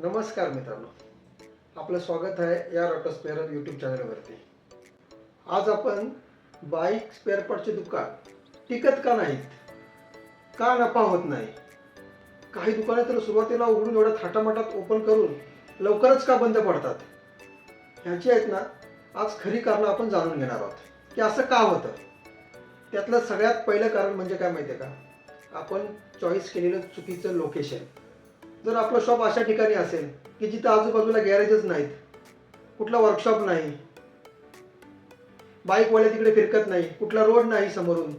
नमस्कार मित्रांनो. आपलं स्वागत आहे या ऑटो स्पेअर यूट्यूब चॅनलवरती. आज आपण बाईक स्पेअर पार्टचे दुकान टिकत का नाहीत? का नफा होत नाही? काही दुकाने तर सुरुवातीला उघडून एवढ्या थाटामाटात ओपन करून लवकरच का बंद पडतात? ह्याची आहेत ना आज खरी कारणं आपण जाणून घेणार आहोत. की असं का होतं? त्यातलं सगळ्यात पहिलं कारण म्हणजे काय माहिती आहे का? आपण चॉईस केलेलं चुकीचं लोकेशन जर आपलं शॉप अशा ठिकाणी असेल की जिथं आजूबाजूला गॅरेजच नाहीत कुठला वर्कशॉप नाही बाईकवाले तिकडे फिरकत नाही कुठला रोड नाही समोरून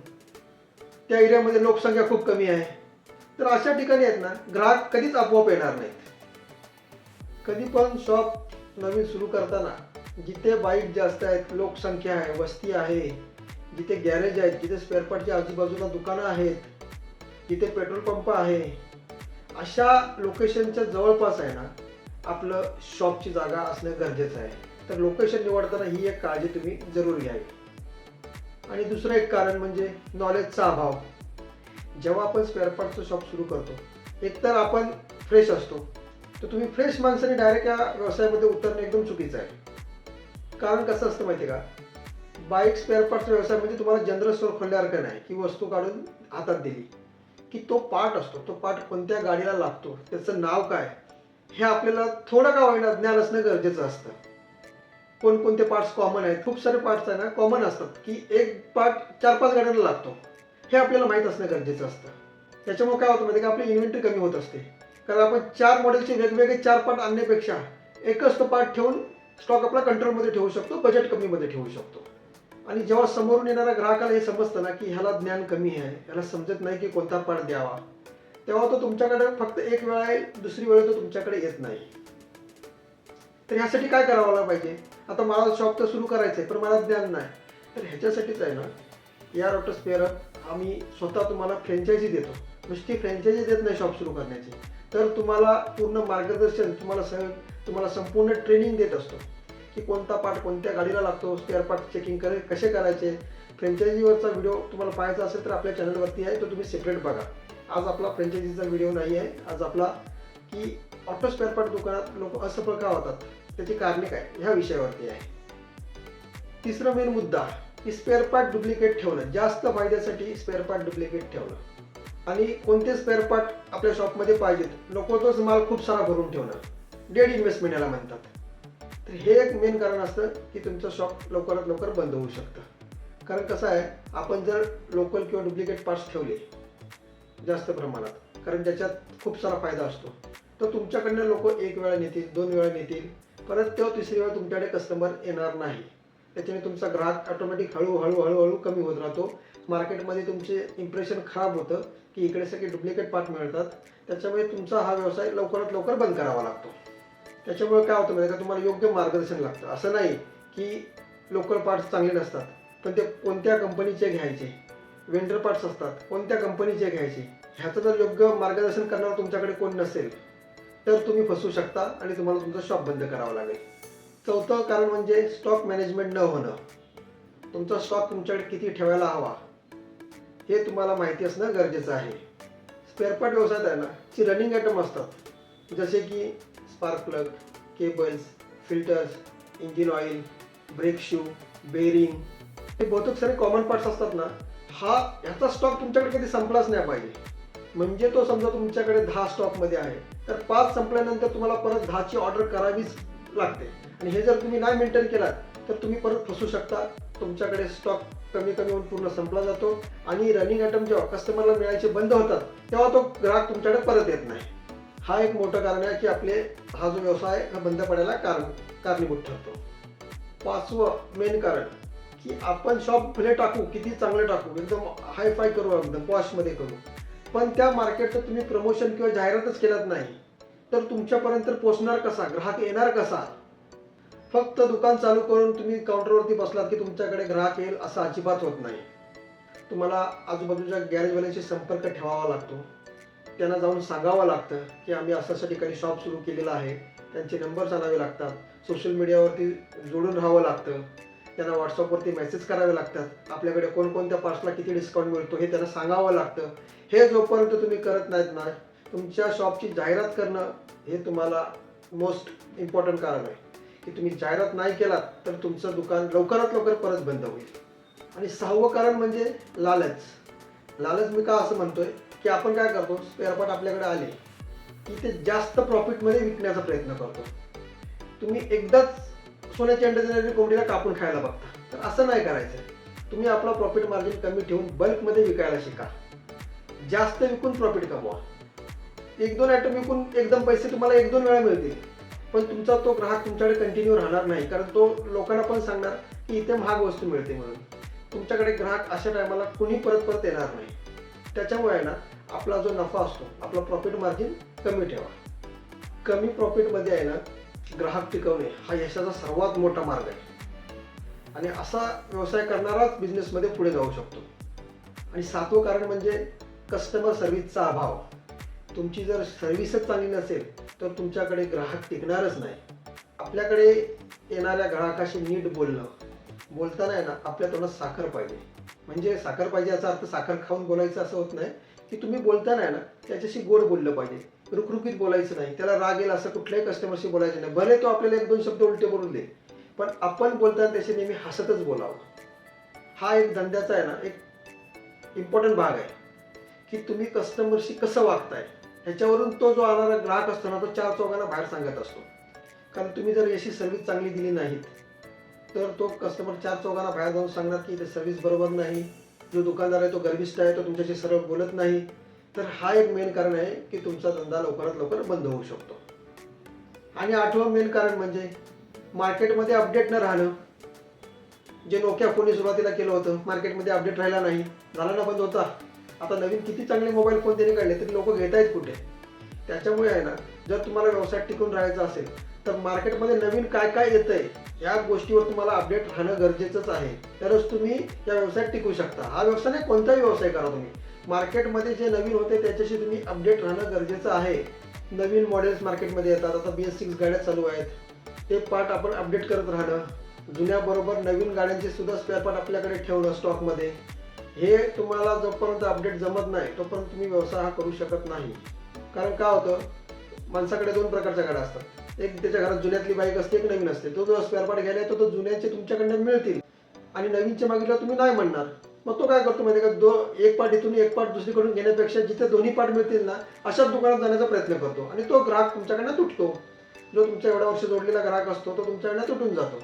त्या एरियामध्ये लोकसंख्या खूप कमी आहे तर अशा ठिकाणी आहेत ना ग्राहक कधीच आपोआप येणार नाहीत. कधी पण शॉप नवीन सुरू करताना जिथे बाईक जास्त आहेत लोकसंख्या आहे वस्ती आहे जिथे गॅरेज आहेत जिथे स्पेअरपार्टच्या आजूबाजूला दुकानं आहेत जिथे पेट्रोल पंप आहे अशा लोकेशनच्या जवळपास आहे ना आपलं शॉपची जागा असणं गरजेचं आहे. तर लोकेशन निवडताना ही एक काळजी तुम्ही जरूर घ्यावी. आणि दुसरं एक कारण म्हणजे नॉलेजचा अभाव. जेव्हा आपण स्पेअर पार्टचं शॉप सुरू करतो एकतर आपण फ्रेश असतो तर तुम्ही फ्रेश माणसाने डायरेक्ट या व्यवसायामध्ये उतरणं एकदम चुकीचं आहे. कारण कसं असतं माहिती आहे का? बाईक स्पेअर पार्टचा व्यवसाय म्हणजे तुम्हाला जनरल स्टोअर खोलल्यासारखं नाही की वस्तू काढून हातात दिली. की तो पार्ट असतो तो पार्ट कोणत्या गाडीला लागतो त्याचं नाव काय हे आपल्याला थोडं का होईना ज्ञान असणं गरजेचं असतं. कोणकोणते पार्ट्स कॉमन आहेत खूप सारे पार्ट्स आहे ना कॉमन असतात की एक पार्ट चार पाच गाड्यांना लागतो हे आपल्याला माहीत असणं गरजेचं असतं. त्याच्यामुळे काय होतं माहिती का आपली इन्व्हेंटरी कमी होत असते. कारण आपण चार मॉडेलचे वेगवेगळे चार पार्ट आणण्यापेक्षा एकच तो पार्ट ठेवून स्टॉक आपला कंट्रोलमध्ये ठेवू शकतो बजेट कमीमध्ये ठेवू शकतो. आणि जेव्हा समोरून येणाऱ्या ग्राहकाला हे समजतं ना की ह्याला ज्ञान कमी आहे ह्याला समजत नाही की कोणता पाठ द्यावा तेव्हा तो तुमच्याकडे फक्त एक वेळा आहे दुसरी वेळ तो तुमच्याकडे येत नाही. तर ह्यासाठी काय करावं पाहिजे? आता मला शॉप तर सुरू करायचं आहे पण मला ज्ञान नाही. तर ह्याच्यासाठीच आहे ना या रोटर स्पेअर आम्ही स्वतः तुम्हाला फ्रँचायझी देतो. नुसती फ्रँचायझी देत नाही शॉप सुरू करण्याची. तर तुम्हाला पूर्ण मार्गदर्शन तुम्हाला स तुम्हाला संपूर्ण ट्रेनिंग देत असतो. की कोणता पार्ट कोणत्या गाडीला लागतो स्पेअर पार्ट चेकिंग करे कसे करायचे? फ्रँचायझीवरचा व्हिडिओ तुम्हाला पाहायचा असेल तर आपल्या चॅनलवरती आहे तो तुम्ही सेपरेट बघा. आज आपला फ्रँचायझीचा व्हिडिओ नाही आहे. आज आपला की ऑटो स्पेअर पार्ट दुकानात लोक असफल का होतात. त्याची कारणे काय? ह्या विषयावरती आहे. तिसरा मेन मुद्दा की स्पेअर पार्ट डुप्लिकेट ठेवणं. जास्त फायद्यासाठी स्पेअर पार्ट डुप्लिकेट ठेवणं. आणि कोणते स्पेअर पार्ट आपल्या शॉपमध्ये पाहिजेत? नको तोच माल खूप सारा भरून ठेवणं. डेड इन्व्हेस्टमेंट याला म्हणतात. तर हे एक मेन कारण असतं की तुमचं शॉप लवकरात लवकर बंद होऊ शकतं. कारण कसं आहे आपण जर लोकल किंवा डुप्लिकेट पार्ट्स ठेवले जास्त प्रमाणात कारण त्याच्यात खूप सारा फायदा असतो. तर तुमच्याकडनं लोक एक वेळा नेतील दोन वेळा नेतील परत तेव्हा तिसरी वेळा तुमच्याकडे कस्टमर येणार नाही. त्याच्याने तुमचा ग्राहक ऑटोमॅटिक हळूहळू हळूहळू कमी होत राहतो. मार्केटमध्ये तुमचे इम्प्रेशन खराब होतं की इकडे सगळे डुप्लिकेट पार्ट मिळतात. त्याच्यामुळे तुमचा हा व्यवसाय लवकरात लवकर बंद करावा लागतो. त्याच्यामुळे काय होतं माहिती का? तुम्हाला योग्य मार्गदर्शन लागतं. असं नाही की लोकल पार्ट्स चांगले नसतात पण ते कोणत्या कंपनीचे घ्यायचे? वेंडर पार्ट्स असतात कोणत्या कंपनीचे घ्यायचे? ह्याचं जर योग्य मार्गदर्शन करणारं तुमच्याकडे कोण नसेल तर तुम्ही फसू शकता आणि तुम्हाला तुमचा शॉप बंद करावं लागेल. चौथं कारण म्हणजे स्टॉक मॅनेजमेंट न होणं. तुमचा स्टॉक तुमच्याकडे किती ठेवायला हवा हे तुम्हाला माहिती असणं गरजेचं आहे. स्पेअर पार्ट व्यवसायात आहे ना जी रनिंग आयटम असतात. जसे की spark plug cables filters engine oil brake shoe bearing हे बहुतेक सारे कॉमन पार्ट्स असतात ना हा ह्याचा स्टॉक तुमच्याकडे कधी संपलाच नाही पाहिजे म्हणजे तो समजा तुमच्याकडे दहा स्टॉकमध्ये आहे तर पाच संपल्यानंतर तुम्हाला परत दहाची ऑर्डर करावीच लागते. आणि हे जर तुम्ही नाही मेंटेन केलात तर तुम्ही परत फसू शकता. तुमच्याकडे स्टॉक कमी कमी होऊन पूर्ण संपला जातो. आणि रनिंग आयटम जेव्हा कस्टमरला मिळायचे बंद होतात तेव्हा तो ग्राहक तुमच्याकडे परत येत नाही. हा एक मोठं कारण आहे की आपले हा जो व्यवसाय हा बंद पडायला कारण कारणीभूत ठरतो. पाचवं मेन कारण की आपण शॉप भले टाकू किती चांगलं टाकू एकदम हाय फाय करू एकदम पॉशमध्ये करू. पण त्या मार्केटचं तुम्ही प्रमोशन किंवा जाहिरातच केलात नाही तर तुमच्यापर्यंत पोचणार कसा ग्राहक येणार कसा? फक्त दुकान चालू करून तुम्ही काउंटरवरती बसलात की तुमच्याकडे ग्राहक येईल असं अजिबात होत नाही. तुम्हाला आजूबाजूच्या गॅरेजवाल्यांशी संपर्क ठेवावा लागतो. त्यांना जाऊन सांगावं लागतं की आम्ही असं असं ठिकाणी शॉप सुरू केलेला आहे. त्यांचे नंबर आणावे लागतात. सोशल मीडियावरती जोडून राहावं लागतं. त्यांना व्हॉट्सअपवरती मेसेज करावे लागतात. आपल्याकडे कोणकोणत्या पार्सला किती डिस्काउंट मिळतो हे त्यांना सांगावं लागतं. हे जोपर्यंत तुम्ही करत नाहीत ना तुमच्या शॉपची जाहिरात करणं हे तुम्हाला मोस्ट इम्पॉर्टंट कारण आहे. की तुम्ही जाहिरात नाही केलात तर तुमचं दुकान लवकरात लवकर परत बंद होईल. आणि सहावं कारण म्हणजे लालच. लालच मी का असं म्हणतोय? की आपण काय करतो स्पेअरपार्ट आपल्याकडे आले की ते जास्त प्रॉफिटमध्ये विकण्याचा प्रयत्न करतो. तुम्ही एकदाच सोन्याच्या अंड्याच्या कोंबडीला कापून खायला बघता. तर असं नाही करायचं. तुम्ही आपला प्रॉफिट मार्जिन कमी ठेवून बल्कमध्ये विकायला शिका. जास्त विकून प्रॉफिट कमवा. एक दोन आयटम विकून एकदम पैसे तुम्हाला एक दोन वेळा मिळतील. पण तुमचा तो ग्राहक तुमच्याकडे कंटिन्यू राहणार नाही. कारण तो लोकांना पण सांगणार की इथे महाग वस्तू मिळते म्हणून. तुमच्याकडे ग्राहक अशा टायमाला कुणी परत परत येणार नाही. त्याच्यामुळे आहे ना आपला जो नफा असतो आपला प्रॉफिट मार्जिन कमी ठेवा. कमी प्रॉफिटमध्ये आहे ना ग्राहक टिकवणे हा यशाचा सर्वात मोठा मार्ग आहे. आणि असा व्यवसाय करणाराच बिझनेसमध्ये पुढे जाऊ शकतो. आणि सातवं कारण म्हणजे कस्टमर सर्व्हिसचा अभाव. तुमची जर सर्व्हिसच चांगली नसेल तर तुमच्याकडे ग्राहक टिकणारच नाही. आपल्याकडे येणाऱ्या ग्राहकाशी नीट बोलणं बोलताना आहे ना आपल्या तोंडात साखर पाहिजे. म्हणजे साखर पाहिजे याचा अर्थ साखर खाऊन बोलायचं असं होत नाही. की तुम्ही बोलताना आहे ना त्याच्याशी गोड बोललं पाहिजे. रुखरुखीत बोलायचं नाही. त्याला राग येईल असं कुठल्याही कस्टमरशी बोलायचं नाही. भले तो आपल्याला एक दोन शब्द उलटे बोलून दे पण आपण बोलताना त्याशी नेहमी हसतच बोलावं. हा एक धंद्याचा आहे ना एक इम्पॉर्टंट भाग आहे. की तुम्ही कस्टमरशी कसं वागताय ह्याच्यावरून तो जो आणारा ग्राहक असतो ना तो चार चौघांना बाहेर सांगत असतो. कारण तुम्ही जर याची सर्व्हिस चांगली दिली नाहीत तर तो कस्टमर चार चौघांना बाहेर जाऊन सांगणार की इथे सर्व्हिस बरोबर नाही. जो दुकानदार आहे तो गर्विष्ठ आहे तो तुमच्याशी सरळ बोलत नाही. तर हा एक मेन कारण आहे की तुमचा धंदा लवकरात लवकर बंद होऊ शकतो. आणि आठवं मेन कारण म्हणजे मार्केटमध्ये अपडेट न राहणं. जे नोकिया फोनने सुरुवातीला केलं होतं मार्केटमध्ये अपडेट राहिला नाही झाला ना बंद होता. आता नवीन किती चांगले मोबाईल फोन त्यांनी काढले तरी लोक घेत आहेत कुठे? त्याच्यामुळे आहे ना जर तुम्हाला व्यवसायात टिकून राहायचा असेल तर मार्केटमध्ये नवीन काय काय येतंय या गोष्टीवर तुम्हाला अपडेट राहणं गरजेचंच आहे. तरच तुम्ही या व्यवसायात टिकू शकता. हा व्यवसाय नाही कोणताही व्यवसाय करा तुम्ही. मार्केटमध्ये जे नवीन होते त्याच्याशी तुम्ही अपडेट राहणं गरजेचं आहे. नवीन मॉडेल्स मार्केटमध्ये येतात. आता बी एस सिक्स गाड्या चालू आहेत. ते पार्ट आपण अपडेट करत राहणं. जुन्याबरोबर नवीन गाड्यांचे सुद्धा स्पेअर पार्ट आपल्याकडे ठेवणं स्टॉकमध्ये हे तुम्हाला जोपर्यंत अपडेट जमत नाही तोपर्यंत तुम्ही व्यवसाय हा करू शकत नाही. कारण काय होतं? माणसाकडे दोन प्रकारच्या गाड्या असतात. एक त्याच्या घरात जुन्यातली बाईक असते एक नवीन असते. तो जो स्पेअर पार्ट घ्यायला येतो तो जुन्याचे तुमच्याकडनं मिळतील. आणि नवीनचे मागितलं तुम्ही नाही म्हणणार. मग तो काय करतो माहिती का? दो एक पार्ट इथून एक पार्ट दुसरीकडून घेण्यापेक्षा जिथे दोन्ही पार्ट मिळतील ना अशाच दुकानात जाण्याचा प्रयत्न करतो. आणि तो ग्राहक तुमच्याकडनं तुटतो. जो तुमच्या एवढ्या वर्ष जोडलेला ग्राहक असतो तो तुमच्याकडनं तुटून जातो.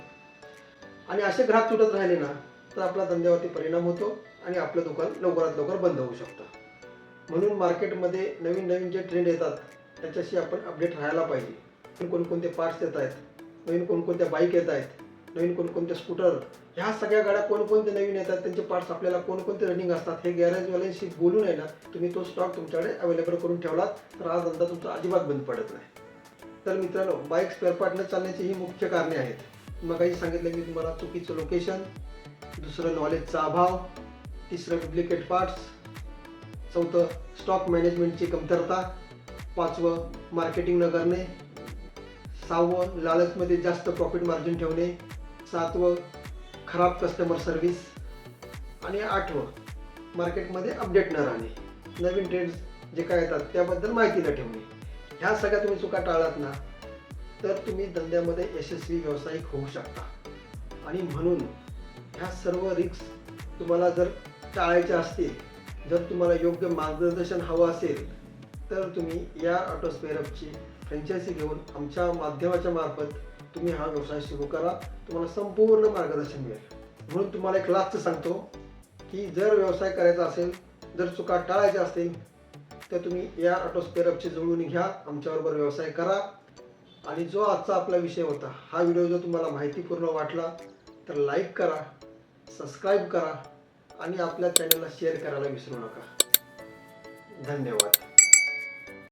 आणि असे ग्राहक तुटत राहिले ना तर आपला धंद्यावरती परिणाम होतो आणि आपलं दुकान लवकरात लवकर बंद होऊ शकतं. म्हणून मार्केटमध्ये नवीन नवीन जे ट्रेंड येतात त्याच्याशी आपण अपडेट राहायला पाहिजे. कोणकोणते पार्ट्स येत आहेत नवीन कोणकोणत्या बाईक येत आहेत नवीन कोणकोणत्या स्कूटर ह्या सगळ्या गाड्या कोणकोणते नवीन येतात त्यांचे पार्ट्स आपल्याला कोणकोणते रनिंग असतात हे गॅरेजवाल्यांशी बोलून आहे ना तुम्ही तो स्टॉक तुमच्याकडे अवेलेबल करून ठेवलात तर हा धंदा तुमचा अजिबात बंद पडत नाही. तर मित्रांनो बाईक स्पेअर पार्टनं चालण्याची ही मुख्य कारणे आहेत. मग काही सांगितलं मी तुम्हाला चुकीचं लोकेशन दुसरं नॉलेजचा अभाव तिसरं डुप्लिकेट पार्ट्स चौथं स्टॉक मॅनेजमेंटची कमतरता पाचवं मार्केटिंग न करणे सहावं लालचमध्ये जास्त प्रॉफिट मार्जिन ठेवणे. सातवं खराब कस्टमर सर्व्हिस आणि आठवं मार्केटमध्ये अपडेट न राहणे. नवीन ट्रेंड्स जे काय येतात त्याबद्दल माहिती न ठेवणे. ह्या सगळ्या तुम्ही चुका टाळलात ना तर तुम्ही धंद्यामध्ये यशस्वी व्यावसायिक होऊ शकता. आणि म्हणून ह्या सर्व रिक्स तुम्हाला जर टाळायच्या असतील जर तुम्हाला योग्य मार्गदर्शन हवं असेल तर तुम्ही या ऑटोस्पेअरअपची फ्रँचायझी घेऊन आमच्या माध्यमाच्या मार्फत तुम्ही हा व्यवसाय सुरू करा. तुम्हाला संपूर्ण मार्गदर्शन मिळेल. म्हणून तुम्हाला एक लास्ट सांगतो की जर व्यवसाय करायचा असेल जर चुका टाळायच्या असतील तर तुम्ही या ऑटो जुळून जुळवून घ्या. आमच्याबरोबर व्यवसाय करा. आणि जो आजचा आपला विषय होता हा व्हिडिओ जर तुम्हाला माहितीपूर्ण वाटला तर लाईक करा सबस्क्राईब करा आणि आपल्या चॅनलला शेअर करायला विसरू नका. धन्यवाद.